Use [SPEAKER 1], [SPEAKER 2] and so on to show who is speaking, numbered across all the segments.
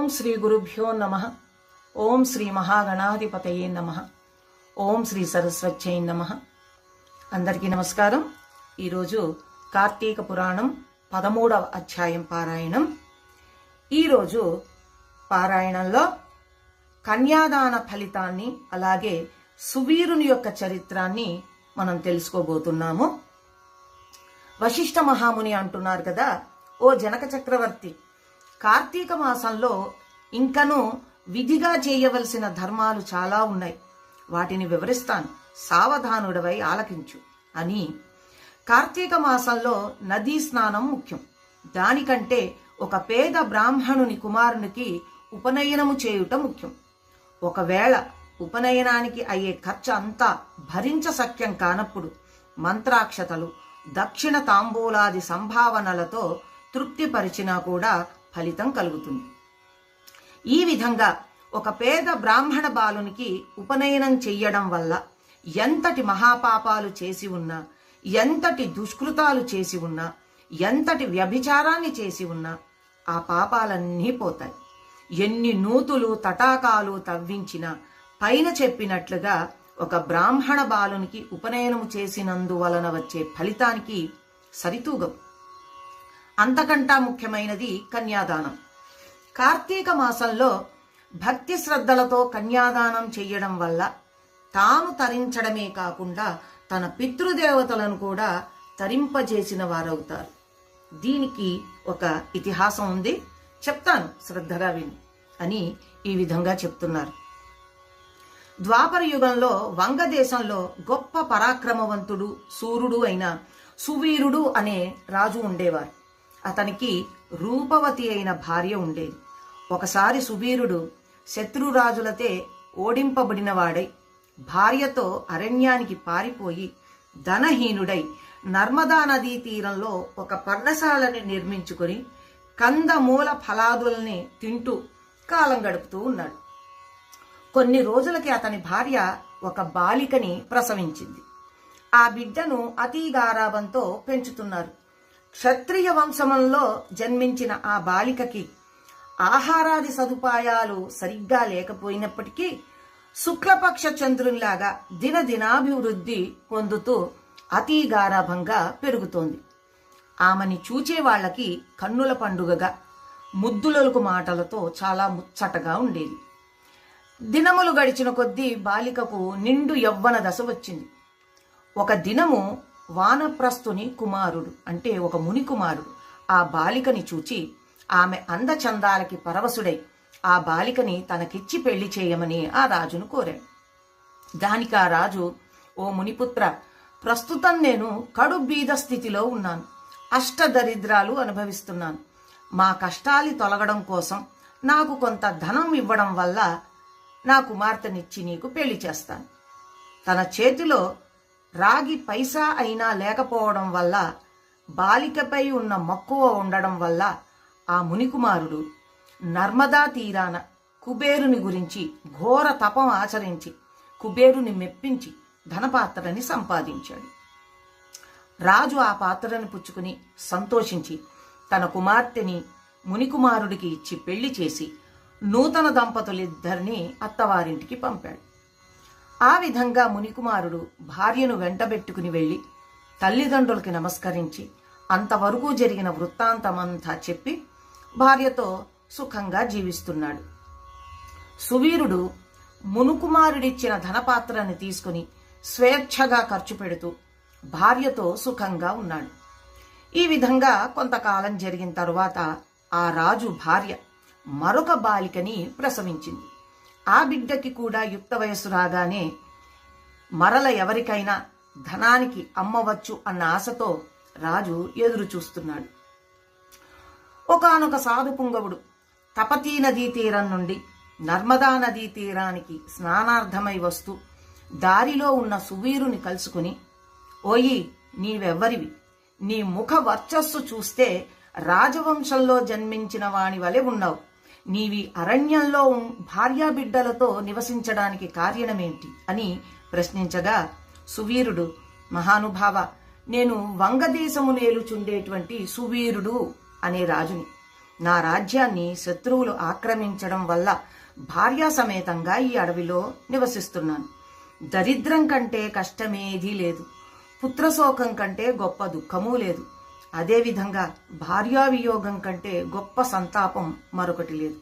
[SPEAKER 1] ఓం శ్రీ గురుభ్యో నమ. ఓం శ్రీ మహాగణాధిపతయే నమ. ఓం శ్రీ సరస్వత్యై నమ. అందరికీ నమస్కారం. ఈరోజు కార్తీక పురాణం పదమూడవ అధ్యాయం పారాయణం. ఈరోజు పారాయణంలో కన్యాదాన ఫలితాన్ని అలాగే సువీరుని యొక్క చరిత్రాన్ని మనం తెలుసుకోబోతున్నాము. వశిష్ఠ మహాముని అంటున్నారు కదా ఓ జనక చక్రవర్తి కార్తీక మాసంలో ఇంకను విధిగా చేయవలసిన ధర్మాలు చాలా ఉన్నాయి. వాటిని వివరిస్తాను. సావధానుడవై ఆలకించు అని కార్తీక మాసంలో నదీ స్నానం ముఖ్యం. దానికంటే ఒక పేద బ్రాహ్మణుని కుమారునికి ఉపనయనము చేయుట ముఖ్యం. ఒకవేళ ఉపనయనానికి అయ్యే ఖర్చు అంతా భరించశక్యం కానప్పుడు మంత్రాక్షతలు దక్షిణ తాంబూలాది సంభావనలతో తృప్తిపరిచినా కూడా ఫలితం కలుగుతుంది. ఈ విధంగా ఒక పేద బ్రాహ్మణ బాలునికి ఉపనయనం చెయ్యడం వల్ల ఎంతటి మహాపాపాలు చేసి ఉన్నా ఎంతటి దుష్కృతాలు చేసి ఉన్నా ఎంతటి వ్యభిచారాన్ని చేసి ఉన్నా ఆ పాపాలన్నీ పోతాయి. ఎన్ని నూతులు తటాకాలు తవ్వించినా పైన చెప్పినట్లుగా ఒక బ్రాహ్మణ బాలునికి ఉపనయనము చేసినందువలన వచ్చే ఫలితానికి సరితూగవు. అంతకంటా ముఖ్యమైనది కన్యాదానం. కార్తీక మాసంలో భక్తి శ్రద్ధలతో కన్యాదానం చెయ్యడం వల్ల తాను తరించడమే కాకుండా తన పితృదేవతలను కూడా తరింపజేసిన వారవుతారు. దీనికి ఒక ఇతిహాసం ఉంది. చెప్తాను శ్రద్ధగా విని అని ఈ విధంగా చెప్తున్నారు. ద్వాపర యుగంలో వంగదేశంలో గొప్ప పరాక్రమవంతుడు సూర్యుడు అయిన సువీరుడు అనే రాజు ఉండేవారు. అతనికి రూపవతి అయిన భార్య ఉండేది. ఒకసారి సువీరుడు శత్రురాజులతే ఓడింపబడినవాడై భార్యతో అరణ్యానికి పారిపోయి ధనహీనుడై నర్మదా నదీ తీరంలో ఒక పర్ణశాలని నిర్మించుకొని కందమూల ఫలాదుల్ని తింటూ కాలం గడుపుతూ ఉన్నాడు. కొన్ని రోజులకి అతని భార్య ఒక బాలికని ప్రసవించింది. ఆ బిడ్డను అతి గారాబంతో పెంచుతున్నారు. క్షత్రియ వంశమంలో జన్మించిన ఆ బాలికకి ఆహారాది సదుపాయాలు సరిగ్గా లేకపోయినప్పటికీ శుక్లపక్ష చంద్రునిలాగా దినదినాభివృద్ధి పొందుతూ అతి గారాభంగా పెరుగుతోంది. ఆమెని చూచే వాళ్ళకి కన్నుల పండుగగా ముద్దులొలుకు మాటలతో చాలా ముచ్చటగా ఉండేది. దినములు గడిచిన కొద్దీ బాలికకు నిండు యవ్వన దశ వచ్చింది. ఒక దినము వానప్రస్థుని కుమారుడు అంటే ఒక ముని కుమారుడు ఆ బాలికని చూచి ఆమె అందచందాలకి పరవశుడై ఆ బాలికని తనకిచ్చి పెళ్ళి చేయమని ఆ రాజును కోరాడు. దానికి ఆ రాజు ఓ మునిపుత్ర ప్రస్తుతం నేను కడు బీద స్థితిలో ఉన్నాను. అష్టదరిద్రాలు అనుభవిస్తున్నాను. మా కష్టాలు తొలగడం కోసం నాకు కొంత ధనం ఇవ్వడం వల్ల నా కుమార్తెనిచ్చి నీకు పెళ్ళి చేస్తాను. తన చేతిలో రాగి పైసా అయినా లేకపోవడం వల్ల బాలికపై ఉన్న మక్కువ ఉండడం వల్ల ఆ మునికుమారుడు నర్మదా తీరాన కుబేరుని గురించి ఘోర తపం ఆచరించి కుబేరుని మెప్పించి ధనపాత్రని సంపాదించాడు. రాజు ఆ పాత్రను పుచ్చుకుని సంతోషించి తన కుమార్తెని మునికుమారుడికి ఇచ్చి పెళ్ళి చేసి నూతన దంపతులిద్దరినీ అత్తవారింటికి పంపాడు. ఆ విధంగా మునికుమారుడు భార్యను వెంటబెట్టుకుని వెళ్ళి తల్లిదండ్రులకి నమస్కరించి అంతవరకు జరిగిన వృత్తాంతమంతా చెప్పి భార్యతో సుఖంగా జీవిస్తున్నాడు. సువీరుడు మునుకుమారుడిచ్చిన ధనపాత్రని తీసుకుని స్వేచ్ఛగా ఖర్చు పెడుతూ భార్యతో సుఖంగా ఉన్నాడు. ఈ విధంగా కొంతకాలం జరిగిన తరువాత ఆ రాజు భార్య మరొక బాలికని ప్రసవించింది. ఆ బిడ్డకి కూడా యుక్త వయస్సు రాగానే మరల ఎవరికైనా ధనానికి అమ్మవచ్చు అన్న ఆశతో రాజు ఎదురు చూస్తున్నాడు. ఒకనొక సాధు పుంగవుడు తపతీ నదీ తీరం నుండి నర్మదా నదీ తీరానికి స్నానార్థమై వస్తూ దారిలో ఉన్న సువీరుని కలుసుకుని ఓయి నీవెవ్వరివి నీ ముఖ వర్చస్సు చూస్తే రాజవంశంలో జన్మించిన వాని వలె ఉన్నావు. నీవి అరణ్యంలో భార్యాబిడ్డలతో నివసించడానికి కారణమేంటి? అని ప్రశ్నించగా సువీరుడు మహానుభావ నేను వంగదేశము నేలుచుండేటువంటి సువీరుడు అనే రాజుని. నా రాజ్యాన్ని శత్రువులు ఆక్రమించడం వల్ల భార్యా సమేతంగా ఈ అడవిలో నివసిస్తున్నాను. దరిద్రం కంటే కష్టమేదీ లేదు. పుత్రశోకం కంటే గొప్ప దుఃఖమూ లేదు. అదేవిధంగా భార్యావియోగం కంటే గొప్ప సంతాపం మరొకటి లేదు.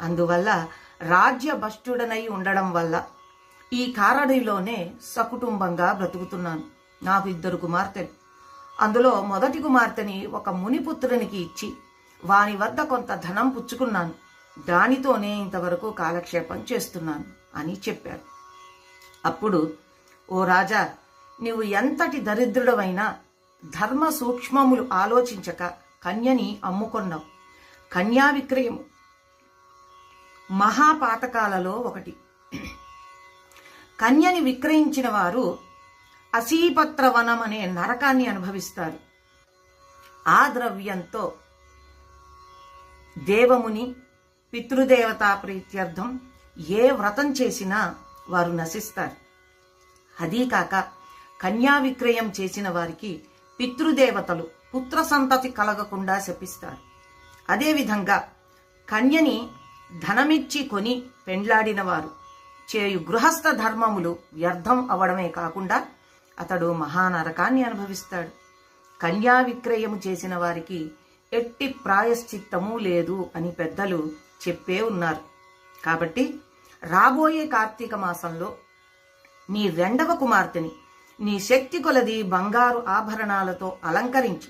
[SPEAKER 1] అందువల్ల రాజ్య భష్టుడనై ఉండడం వల్ల ఈ కారడిలోనే సకుటుంబంగా బ్రతుకుతున్నాను. నాకు ఇద్దరు కుమార్తెలు. అందులో మొదటి కుమార్తెని ఒక మునిపుత్రునికి ఇచ్చి వాని వద్ద కొంత ధనం పుచ్చుకున్నాను. దానితోనే ఇంతవరకు కాలక్షేపం చేస్తున్నాను అని చెప్పాడు. అప్పుడు ఓ రాజా నీవు ఎంతటి దరిద్రుడవైనా ధర్మ సూక్ష్మములు ఆలోచించక కన్యని అమ్ముకొన్నావు. కన్యా విక్రయము. మహాపాతకాలలో ఒకటి. కన్యని విక్రయించిన వారు అసీపత్రవనం అనే నరకాన్ని అనుభవిస్తారు. ఆ ద్రవ్యంతో దేవముని పితృదేవతా ప్రీత్యర్థం ఏ వ్రతం చేసినా వారు నశిస్తారు. అదీ కాక కన్యా విక్రయం చేసిన వారికి పితృదేవతలు పుత్ర సంతతి కలగకుండా శపిస్తారు. అదేవిధంగా కన్యని ధనమిచ్చి కొని పెండ్లాడినవారు. చేయు గృహస్థ ధర్మములు వ్యర్థం అవడమే కాకుండా అతడు మహానరకాన్ని అనుభవిస్తాడు. కన్యా విక్రయము చేసిన వారికి ఎట్టి ప్రాయశ్చిత్తము లేదు అని పెద్దలు చెప్పే ఉన్నారు. కాబట్టి రాబోయే కార్తీక మాసంలో నీ రెండవ కుమార్తెని నీ శక్తి కొలది బంగారు ఆభరణాలతో అలంకరించి.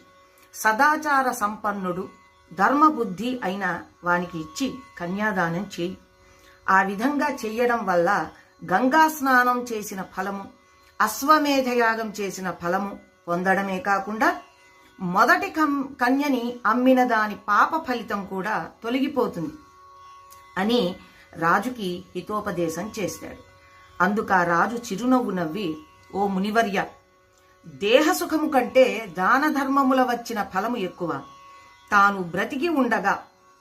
[SPEAKER 1] సదాచార సంపన్నుడు ధర్మబుద్ధి అయిన వానికి ఇచ్చి కన్యాదానం చేయి. ఆ విధంగా చెయ్యడం వల్ల గంగా స్నానం చేసిన ఫలము అశ్వమేధయాగం చేసిన ఫలము పొందడమే కాకుండా మొదటి కం- కన్యని అమ్మిన దాని పాప ఫలితం కూడా తొలగిపోతుంది అని రాజుకి హితోపదేశం చేశాడు అందుక రాజు చిరునవ్వు నవ్వి ఓ మునివర్య! దేహసుఖము కంటే దాన ధర్మముల వచ్చిన ఫలము ఎక్కువ. తాను బ్రతికి ఉండగా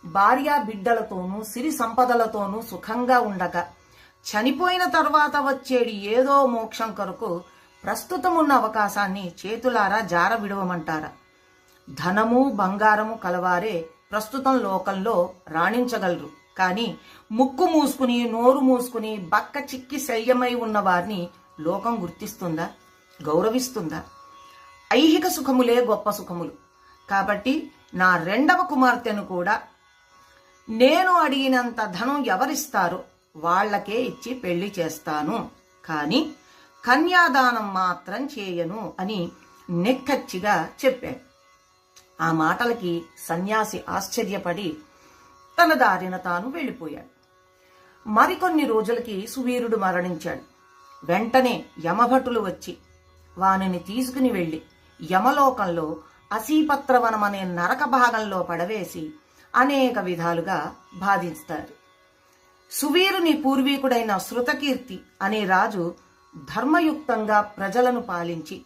[SPEAKER 1] భార్యా బిడ్డలతోనూ సిరి సంపదలతోనూ సుఖంగా ఉండగా చనిపోయిన తర్వాత వచ్చేడి ఏదో మోక్షం కొరకు ప్రస్తుతం ఉన్న అవకాశాన్ని చేతులారా జార విడవమంటారా ధనము బంగారము కలవారే ప్రస్తుతం లోకంలో రాణించగలరు. కానీ ముక్కు మూసుకుని నోరు మూసుకుని బక్క చిక్కి శల్యమై ఉన్న వారిని లోకం గుర్తిస్తుందా? గౌరవిస్తుందా? ఐహిక సుఖములే గొప్ప సుఖములు. కాబట్టి నా రెండవ కుమార్తెను కూడా నేను అడిగినంత ధనం ఎవరిస్తారో వాళ్ళకే ఇచ్చి పెళ్ళి చేస్తాను. కానీ కన్యాదానం మాత్రం చేయను అని నెక్కచ్చిగా చెప్పాడు. ఆ మాటలకి సన్యాసి ఆశ్చర్యపడి తన దారిన తాను వెళ్ళిపోయాడు. మరికొన్ని రోజులకి సువీరుడు మరణించాడు. వెంటనే యమభటులు వచ్చి వానిని తీసుకుని వెళ్ళి యమలోకంలో అసీపత్రవనం అనే నరక భాగంలో పడవేసి అనేక విధాలుగా బాధిస్తారు. సువీరుని పూర్వీకుడైన శృతకీర్తి అనే రాజు ధర్మయుక్తంగా ప్రజలను పాలించి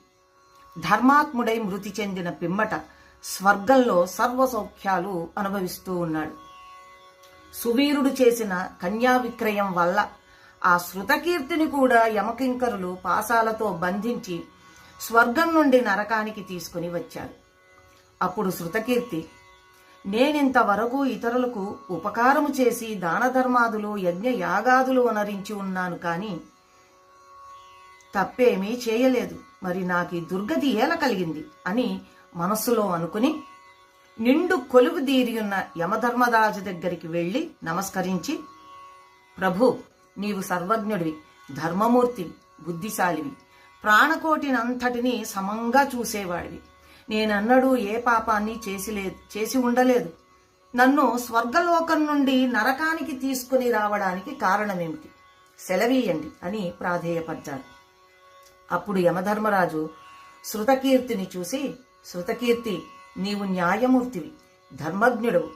[SPEAKER 1] ధర్మాత్ముడై మృతి చెందిన పిమ్మట స్వర్గంలో సర్వ సౌఖ్యాలు అనుభవిస్తూ ఉన్నాడు. సువీరుడు చేసిన కన్యా విక్రయం వల్ల ఆ శృతకీర్తిని కూడా యమకింకరులు పాసాలతో బంధించి స్వర్గం నుండి నరకానికి తీసుకుని వచ్చారు. అప్పుడు శృతకీర్తి నేనింతవరకు ఇతరులకు ఉపకారము చేసి దాన ధర్మాదులు యజ్ఞ యాగాదులు వనరించి ఉన్నాను కానీ తప్పేమీ చేయలేదు. మరి నాకు ఈ దుర్గతి ఏల కలిగింది అని మనస్సులో అనుకుని నిండు కొలువు దీరియున్న యమధర్మరాజు దగ్గరికి వెళ్ళి నమస్కరించి ప్రభు నీవు సర్వజ్ఞుడివి ధర్మమూర్తివి బుద్ధిశాలివి. ప్రాణకోటినంతటిని సమంగా చూసేవాడివి. నేనన్నడూ ఏ పాపాన్ని చేసి లేదు చేసి ఉండలేదు. నన్ను స్వర్గలోకం నుండి నరకానికి తీసుకుని రావడానికి కారణమేమిటి? సెలవీయండి అని ప్రాధేయపడ్డాడు అప్పుడు యమధర్మరాజు శృతకీర్తిని చూసి శృతకీర్తి నీవు న్యాయమూర్తివి ధర్మజ్ఞుడవు.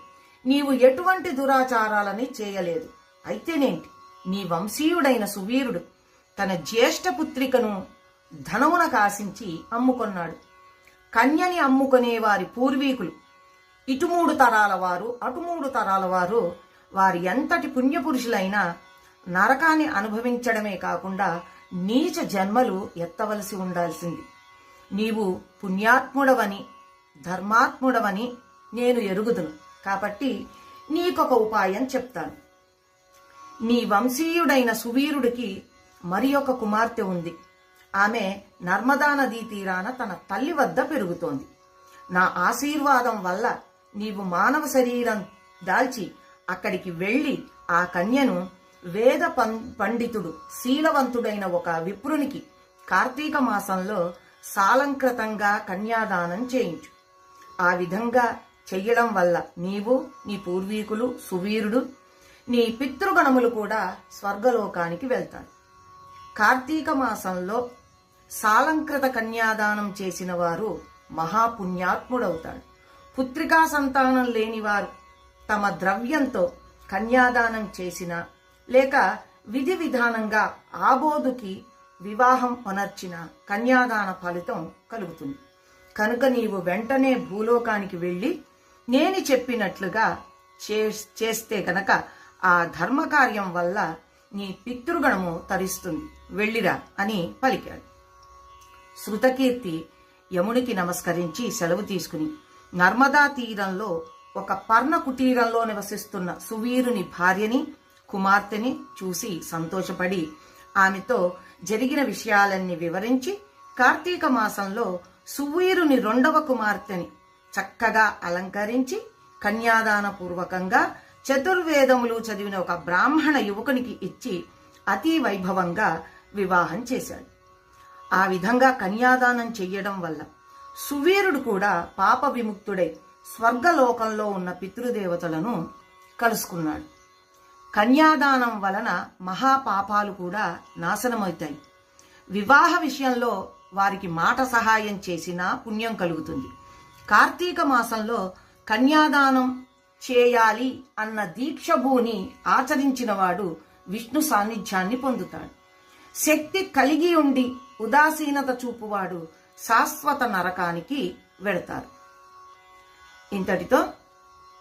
[SPEAKER 1] నీవు ఎటువంటి దురాచారాలని చేయలేదు. అయితేనేంటి? నీ వంశీయుడైన సువీరుడు తన జ్యేష్ఠ పుత్రికను ధనమున కాసించి అమ్ముకొన్నాడు. కన్యని అమ్ముకునే వారి పూర్వీకులు ఇటు మూడు తరాల వారు అటు మూడు తరాల వారు వారి ఎంతటి పుణ్యపురుషులైనా నరకాన్ని అనుభవించడమే కాకుండా నీచ జన్మలు ఎత్తవలసి ఉండాల్సింది. నీవు పుణ్యాత్ముడవని ధర్మాత్ముడవని నేను ఎరుగుదును. కాబట్టి నీకొక ఉపాయం చెప్తాను. నీ వంశీయుడైన సువీరుడికి మరి ఒక కుమార్తె ఉంది. ఆమె నర్మదా నదీ తీరాన తన తల్లి వద్ద పెరుగుతోంది. నా ఆశీర్వాదం వల్ల నీవు మానవ శరీరం దాల్చి అక్కడికి వెళ్ళి ఆ కన్యను వేద పం- పండితుడు శీలవంతుడైన ఒక విప్రునికి కార్తీక మాసంలో సాలంకృతంగా కన్యాదానం చేయించు. ఆ విధంగా చెయ్యడం వల్ల నీవు నీ పూర్వీకులు సువీరుడు నీ పితృగణములు కూడా స్వర్గలోకానికి వెళ్తారు కార్తీక మాసంలో సాలంకృత కన్యాదానం చేసిన వారు మహాపుణ్యాత్ముడవుతాడు పుత్రికా సంతానం లేనివారు తమ ద్రవ్యంతో కన్యాదానం చేసిన లేక విధి విధానంగా ఆబోధుకి వివాహం కొనర్చిన కన్యాదాన ఫలితం కలుగుతుంది. కనుక నీవు వెంటనే భూలోకానికి వెళ్ళి నేను చెప్పినట్లుగా చేస్తే గనక ఆ ధర్మకార్యం వల్ల నీ పితృగణము తరిస్తుంది. వెళ్ళిరా అని పలికాడు. శృతకీర్తి యమునికి నమస్కరించి సెలవు తీసుకుని నర్మదా తీరంలో ఒక పర్ణ కుటీరంలో నివసిస్తున్న సువీరుని భార్యని కుమార్తెని చూసి సంతోషపడి ఆమెతో జరిగిన విషయాలన్నీ వివరించి కార్తీక మాసంలో సువీరుని రెండవ కుమార్తెని చక్కగా అలంకరించి కన్యాదాన పూర్వకంగా చతుర్వేదములు చదివిన ఒక బ్రాహ్మణ యువకునికి ఇచ్చి అతి వైభవంగా వివాహం చేశాడు. ఆ విధంగా కన్యాదానం చెయ్యడం వల్ల సువీరుడు కూడా పాప విముక్తుడై స్వర్గలోకంలో ఉన్న పితృదేవతలను కలుసుకున్నాడు. కన్యాదానం వలన మహాపాపాలు కూడా నాశనమవుతాయి. వివాహ విషయంలో వారికి మాట సహాయం చేసినా పుణ్యం కలుగుతుంది. కార్తీక మాసంలో కన్యాదానం చేయాలి అన్న దీక్షభూని ఆచరించినవాడు విష్ణు సాన్నిధ్యాన్ని పొందుతాడు. శక్తి కలిగి ఉండి ఉదాసీనత చూపువాడు శాశ్వత నరకానికి వెడతారు. ఇంతటితో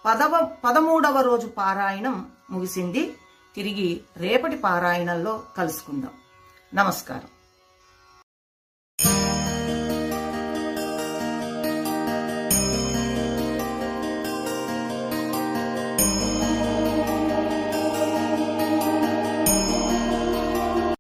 [SPEAKER 1] పదవ పదమూడవ రోజు పారాయణం ముగిసింది. తిరిగి రేపటి పారాయణంలో కలుసుకుందాం. నమస్కారం.